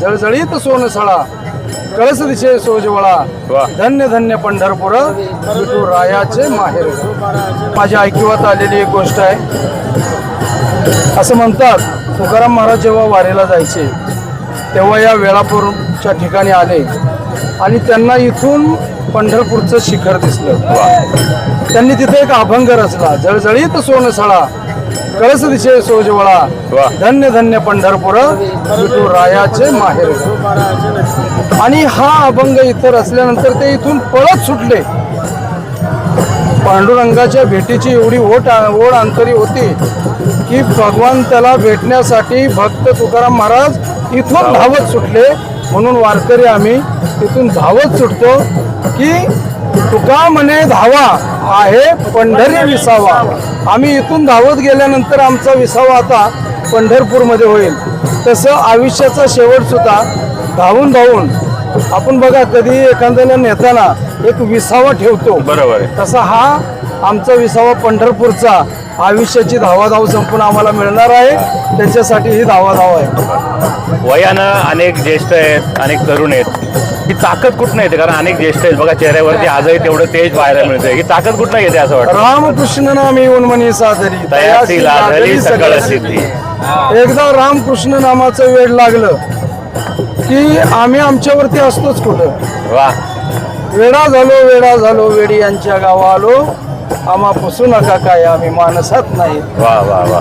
जळजळीत सोनसळा कळस दिशे सोजवळा. धन्य धन्य पंढरपूर विठू रायाचे माहेर. माझ्या ऐकिवात आलेली एक गोष्ट आहे. असं म्हणतात तुकाराम महाराज जेव्हा वारीला जायचे तेव्हा या वेळापूरच्या ठिकाणी आले. आणि त्यांना इथून पंढरपूरचं शिखर दिसलं. त्यांनी तिथे एक अभंग रचला जळजळीत सोनसळा कळस दिशे सोजवळा. धन्य धन्य पंढरपूर. रायाचे माहेर. आणि हा अभंग इथं रचल्यानंतर ते इथून पळत सुटले. पांडुरंगाच्या भेटीची एवढी ओढ ओढ अंतरी होती की भगवान त्याला भेटण्यासाठी भक्त तुकाराम महाराज इथून धावत सुटले. म्हणून वारकरी आम्ही इथून धावत सुटतो की तुका म्हणे धावा. आहे पंढरी विसावा. आम्ही इथून धावत गेल्यानंतर आमचा विसावा आता पंढरपूरमध्ये होईल. तसं आयुष्याचा शेवट सुद्धा धावून धावून आपण बघा कधी एखाद्याला नेताना एक विसावा ठेवतो. बरोबर तसा हा आमचा विसावा पंढरपूरचा आयुष्याची धावाधाव संपून आम्हाला मिळणार आहे. त्याच्यासाठी ही धावाधाव आहे. वयानं अनेक ज्येष्ठ आहेत अनेक तरुण आहेत. ही ताकद कुठनं येते? कारण अनेक ज्येष्ठ आहेत. बघा चेहऱ्यावरती आजही तेवढं तेज पाहायला मिळतंय. ही ताकद कुठनं येते असं वाटतं? रामकृष्ण नामी उन्मनी सादरी. तयासी लादली सकळ सिद्धी. एकदा रामकृष्ण नामाचं वेळ लागलं की आम्ही आमच्यावरती असतोच कुठं? वा. वेडा झालो वेडा झालो वेडी यांच्या गावा आलो. आम्हा पुसू नका काय आम्ही माणसात नाही. वा वा वा.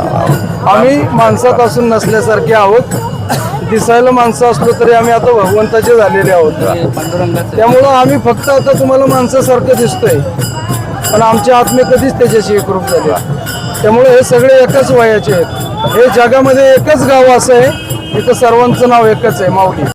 आम्ही माणसात असून नसल्यासारखे आहोत. दिसायला माणसं असलो तरी आम्ही आता भगवंताचे झालेले आहोत. त्यामुळं आम्ही फक्त आता तुम्हाला माणसासारखं दिसतोय. पण आमचे आत्मे कधीच त्याच्याशी एकरूप झाले त्यामुळे हे सगळे एकाच वयाचे आहेत. हे जगामध्ये एकच गाव असं आहे. इथं सर्वांचं नाव एकच आहे माऊली.